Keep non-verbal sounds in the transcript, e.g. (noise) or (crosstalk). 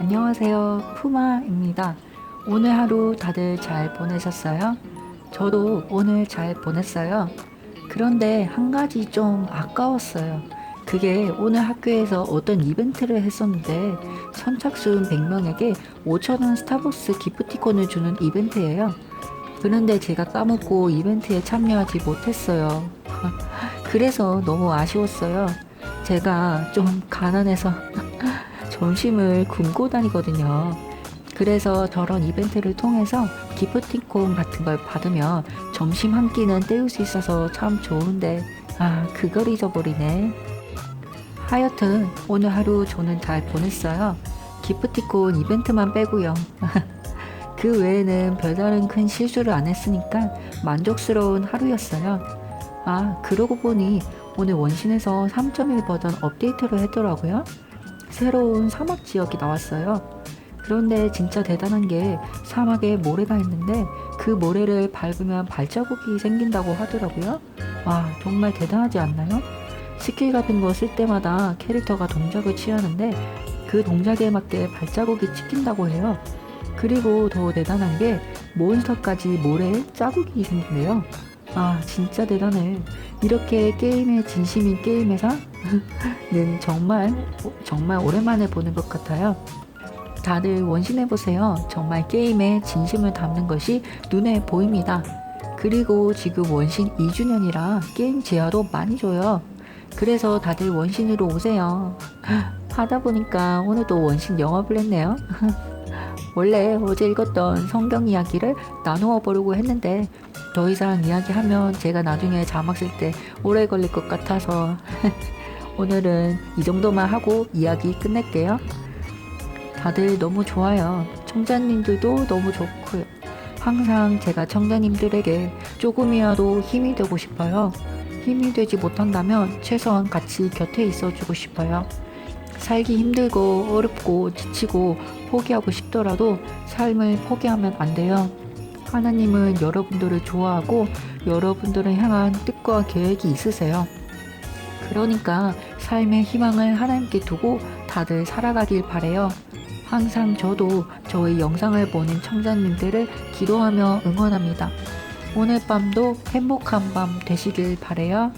안녕하세요. 푸마입니다. 오늘 하루 다들 잘 보내셨어요? 저도 오늘 잘 보냈어요. 그런데 한 가지 좀 아까웠어요. 그게 오늘 학교에서 어떤 이벤트를 했었는데 선착순 100명에게 5,000원 스타벅스 기프티콘을 주는 이벤트예요. 그런데 제가 까먹고 이벤트에 참여하지 못했어요. (laughs) 그래서 너무 아쉬웠어요. 제가 좀 가난해서 점심을 굶고 다니거든요. 그래서 저런 이벤트를 통해서 기프티콘 같은 걸 받으면 점심 한 끼는 때울 수 있어서 참 좋은데 아 그걸 잊어버리네. 하여튼 오늘 하루 저는 잘 보냈어요. 기프티콘 이벤트만 빼고요. (laughs) 그 외에는 별다른 큰 실수를 안 했으니까 만족스러운 하루였어요. 아 그러고 보니 오늘 원신에서 3.1 버전 업데이트를 했더라고요. 새로운 사막 지역이 나왔어요. 그런데 진짜 대단한 게 사막에 모래가 있는데 그 모래를 밟으면 발자국이 생긴다고 하더라고요. 와, 정말 대단하지 않나요? 스킬 같은 거 쓸 때마다 캐릭터가 동작을 취하는데 그 동작에 맞게 발자국이 찍힌다고 해요. 그리고 더 대단한 게 몬스터까지 모래에 자국이 생긴대요. 아, 진짜 대단해. 이렇게 게임에 진심인 게임 회사는 (laughs) 정말 정말 오랜만에 보는 것 같아요. 다들 원신해 보세요. 정말 게임에 진심을 담는 것이 눈에 보입니다. 그리고 지금 원신 2주년이라 게임 제어도 많이 줘요. 그래서 다들 원신으로 오세요. (laughs) 하다 보니까 오늘도 원신 영업을 했네요. (laughs) 원래 어제 읽었던 성경 이야기를 나누어 보려고 했는데 더 이상 이야기하면 제가 나중에 자막 쓸 때 오래 걸릴 것 같아서 (laughs) 오늘은 이 정도만 하고 이야기 끝낼게요. 다들 너무 좋아요. 청자님들도 너무 좋고요. 항상 제가 청자님들에게 조금이라도 힘이 되고 싶어요. 힘이 되지 못한다면 최소한 같이 곁에 있어주고 싶어요. 살기 힘들고 어렵고 지치고 포기하고 싶더라도 삶을 포기하면 안 돼요. 하나님은 여러분들을 좋아하고 여러분들을 향한 뜻과 계획이 있으세요. 그러니까 삶의 희망을 하나님께 두고 다들 살아가길 바래요. 항상 저도 저의 영상을 보는 청자님들을 기도하며 응원합니다. 오늘 밤도 행복한 밤 되시길 바래요.